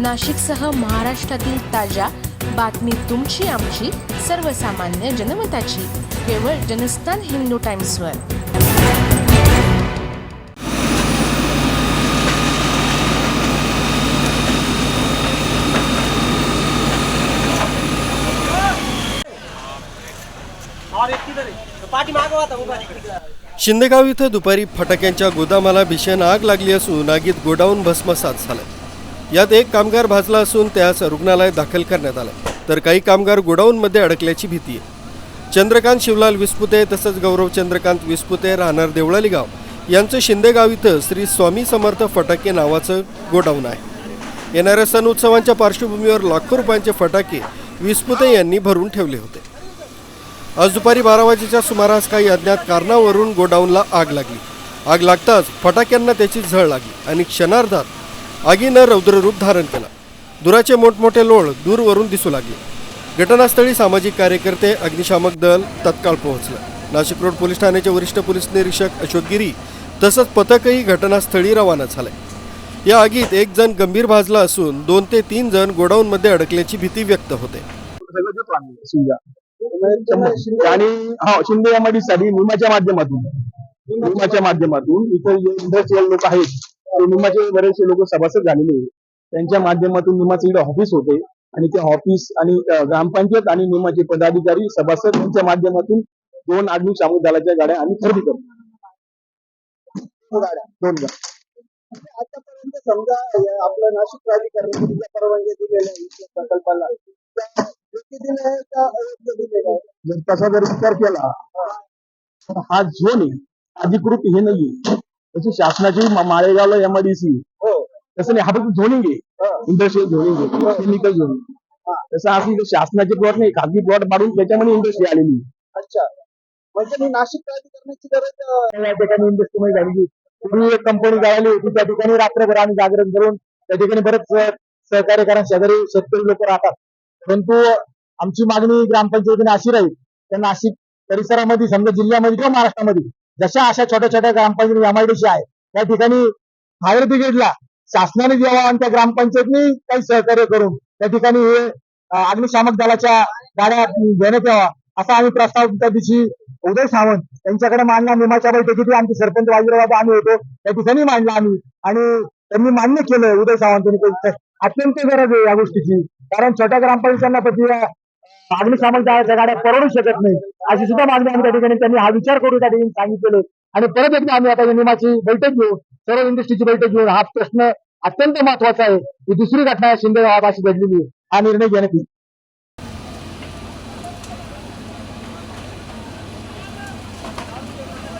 नाशिकसह महाराष्ट्रातील ताज्या बातमी तुमची आमची सर्वसामान्य जनमताची. केवळ जनस्थान हिंदू टाइम्सवर. शिंदेगाव इथं दुपारी फटाक्यांच्या गोदामाला भीषण आग लागली असून आगीत गोडाऊन भस्मसात झालं. यात एक कामगार भाजला असून त्यास रुग्णालयात दाखल करण्यात आलं. तर काही कामगार गोडाऊनमध्ये अडकल्याची भीती आहे. चंद्रकांत शिवलाल विस्पुते तसंच गौरव चंद्रकांत विस्पुते राहणार देवळाली गाव यांचं शिंदेगाव इथं श्री स्वामी समर्थ फटाके नावाचं गोडाऊन आहे. येणाऱ्या सण उत्सवांच्या पार्श्वभूमीवर लाखो रुपयांचे फटाके विस्पुते यांनी भरून ठेवले होते. आज दुपारी बारा वाजेच्या सुमारास काही अज्ञात कारणावरून गोडाऊनला आग लागली. आग लागताच फटाक्यांना त्याची झळ लागली आणि क्षणार्धात आगीनं रौद्ररूप धारण केलं. धुराचे मोठमोठे लोळ दूरवरून दिसू लागले. घटनास्थळी सामाजिक कार्यकर्ते अग्निशामक दल तत्काळ पोहोचलं. नाशिक रोड पोलीस ठाण्याचे वरिष्ठ पोलीस निरीक्षक अशोक गिरी तसंच पथकही घटनास्थळी रवाना झालंय या आगीत एक जण गंभीर भाजला असून दोन ते तीन जण गोडाऊनमध्ये अडकल्याची भीती व्यक्त होते. आणि हो, शिंदे एमआयडी साठी निमाच्या माध्यमातून निमाच्या माध्यमातून इतर जे इंडस्ट्रीयल लोक आहेत निमाचे बरेचसे लोक सभासद झालेले आहेत. त्यांच्या माध्यमातून निमाचं इकडे ऑफिस होते. आणि ते ऑफिस आणि ग्रामपंचायत आणि निमाचे पदाधिकारी सभासद यांच्या माध्यमातून दोन अग्निशामक दलाच्या गाड्या आम्ही खरेदी करतो. दोन आतापर्यंत समजा आपलं नाशिक प्राधिकरणाने परवानगी दिलेल्या प्रकल्पाला. जर तसा जर विचार केला तर हा झोन आहे. अधिकृत हे नाहीये. त्याची शासनाची मा- माळेगावला एमआयडीसी तसं नाही हा फक्त झोनिंग आहे. इंडस्ट्रियल झोनिंग आहे. केमिकल झोनिंग तसं असं शासनाचे प्लॉट नाही खाजगी प्लॉट पाडून त्याच्यामध्ये इंडस्ट्री आलेली अच्छा. म्हणजे नाशिक प्राधिकरणाची गरज या ठिकाणी इंडस्ट्रीमध्ये झालेली. पूर्वी एक कंपनी जायली होती त्या ठिकाणी रात्रभर आम्ही जागरण करून त्या ठिकाणी बरेच सह- सहकार्य करा शेजारी शेतकरी लोक राहतात. परंतु आमची मागणी ग्रामपंचायतीने अशी राहील त्या नाशिक परिसरामध्ये समजा जिल्ह्यामध्ये किंवा महाराष्ट्रामध्ये जशा अशा छोट्या छोट्या ग्रामपंचायती एमआयडीसी आहे त्या ठिकाणी फायर ब्रिगेडला शासनाने जेव्हा आणि त्या ग्रामपंचायतनी काही सहकार्य करून त्या ठिकाणी हे अग्निशामक दलाच्या गाड्या देण्यात यावा असा आम्ही प्रस्ताव त्या दिवशी उदय सावंत यांच्याकडे मांडला. निमाच्या बैठकीत आमचे सरपंच बाजीराव आम्ही होतो. त्या ठिकाणी मांडला आम्ही. आणि त्यांनी मान्य केलं. उदय सावंत अत्यंत गरज आहे या गोष्टीची. कारण छोट्या ग्रामपंचायतांना प्रति अग्निशामक दलाच्या गाड्या परवडू शकत नाही. अशी सुद्धा मागणी आम्ही त्या ठिकाणी त्यांनी हा विचार करू त्या ठिकाणी सांगितलेले आणि परत एकदा आम्ही आता निमाची बैठक घेऊ सर्व इंडस्ट्रीची बैठक घेऊन हा प्रश्न अत्यंत महत्त्वाचा आहे. ही दुसरी घटना शिंदे गावात अशी घडलेली आहे. हा निर्णय घेण्यात येईल.